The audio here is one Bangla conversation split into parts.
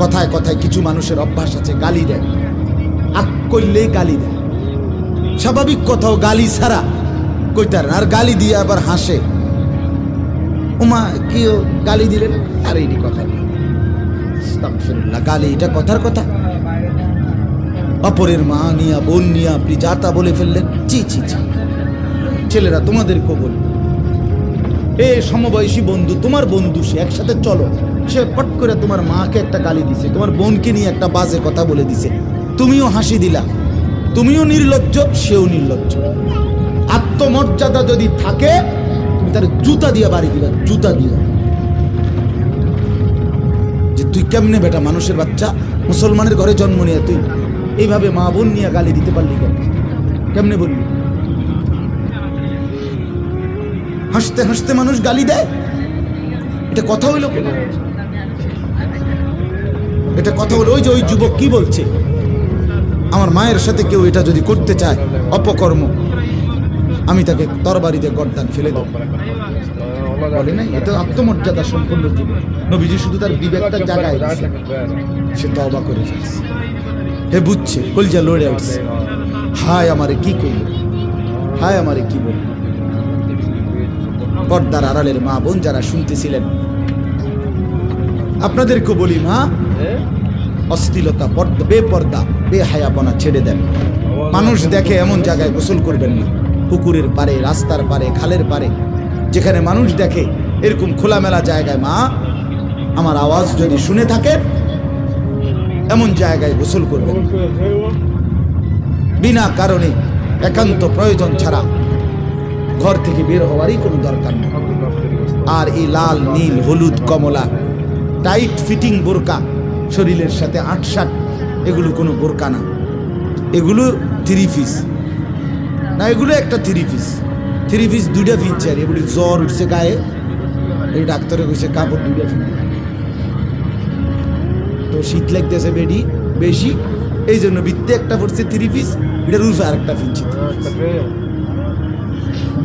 কথায় কথায় কিছু মানুষের অভ্যাস আছে, গালি দেয়। আক করলেই গালি দেয়। স্বাভাবিক কথাও গালি ছাড়া। কইতার আর গালি দিয়ে আবার হাসে। উমা, কি গালি দিলেন? আর এইটি কথা গালি, এটা কথার কথা। অপরের মা নিয়া, বোন নিয়া আপনি যা তা বলে ফেললেন চি চি চি ছেলেরা তোমাদের কবল। এ সমবয়সী বন্ধু, তোমার বন্ধু সে, একসাথে চলো। সে পট করে তোমার মাকে একটা গালি দিছে, তোমার বোনকে নিয়ে একটা বাজে কথা বলে দিছে। তুমিও হাসি দিলা। তুমিও নির্লজ্জ, সেও নির্লজ্জ। আত্মমর্যাদা যদি থাকে, তুমি তার জুতা দিয়ে বাড়ি দিবা, জুতা দিয়ে। যে তুই কেমনে বেটা মানুষের বাচ্চা, মুসলমানের ঘরে জন্ম নিয়ে তুই এইভাবে মা বোন নিয়ে গালি দিতে পারলি কেমনে বললি? হাসতে হাসতে মানুষ গালি দেয়? এটা কথা হইল এটা কথা হলো, ওই যে ওই যুবক কি বলছে? আমার মায়ের সাথে কেউ এটা যদি করতে চায়, অপকর্ম, আমি তাকে তরবারিতে গর্দান ফেলে দেবো। বলে নাই? এটা আত্মমর্যাদা সম্পন্ন যুবক। নবীজি শুধু তার বিবেকটা জাগায় সে তবা করে ফেলছে। হে বুঝছে, কলজা লড়ে উঠছে। হায় আমারে কি করল? হায় আমারে কি বলল? পর্দার আড়ালের মা বোন যারা শুনতেছিলেন। আপনাদেরকে বলি মা অশ্লীলতা পর্দা বেপর্দা বেহায়াপনা ছেড়ে দেন। মানুষ দেখে এমন জায়গায় গোসল করবেন না। পুকুরের পারে রাস্তার পারে খালের পারে যেখানে মানুষ দেখে এরকম খোলামেলা জায়গায় মা আমার আওয়াজ যদি শুনে থাকেন এমন জায়গায় গোসল করবেন। বিনা কারণে একান্ত প্রয়োজন ছাড়া ঘর থেকে বের হওয়ারই কোনো দরকার নেই। আর এই লাল নীল হলুদ কমলা টাইট ফিটিং বোরকা শরীরের সাথে আটসাট এগুলো কোনো বোরকা না। এগুলো থ্রি পিস না এগুলো একটা থ্রি পিস থ্রি পিস দুইটা ফিনছে আর এগুলি জ্বর উঠছে গায়ে এই ডাক্তারে কইছে কাপড় দুইটা ফিন তো শীত লাগতেছে বেডি বেশি। এই জন্য বৃত্তে একটা পড়ছে থ্রি পিস এটার উল্ফে আর একটা ফিনছে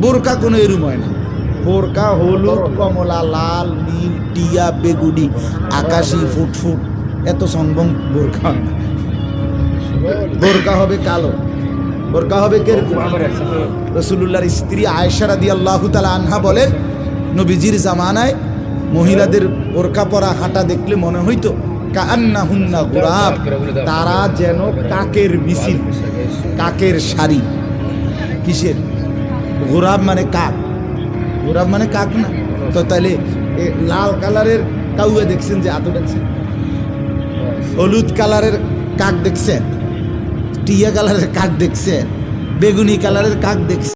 বোরকা কোনো এরম হয় না। বোরকা হলুদ, কমলা, লাল, নীল, টিয়া, বেগুনি, আকাশি ফুটফুট এত সংগম বোরকা হয় না। বোরকা হবে কালো। বোরকা হবে কেরকম? রসুল্লাহর স্ত্রী আয়েশারা দি আল্লাহ তালা আনহা বলেন, নবীজির জামানায় মহিলাদের বোরকা পরা হাঁটা দেখলে মনে হইতো কান্না হুন্না গোলাপ তারা যেন কাকের মিছিল কাকের শাড়ি। কিসের? গোরাব মানে কাক। গোরাব মানে কাক না? তো তাহলে লাল কালারের কাউয়ে দেখছেন যে আতো দেখছেন হলুদ কালারের কাক দেখছেন, টিয়া কালারের কাক দেখছেন, বেগুনি কালারের কাক দেখছেন।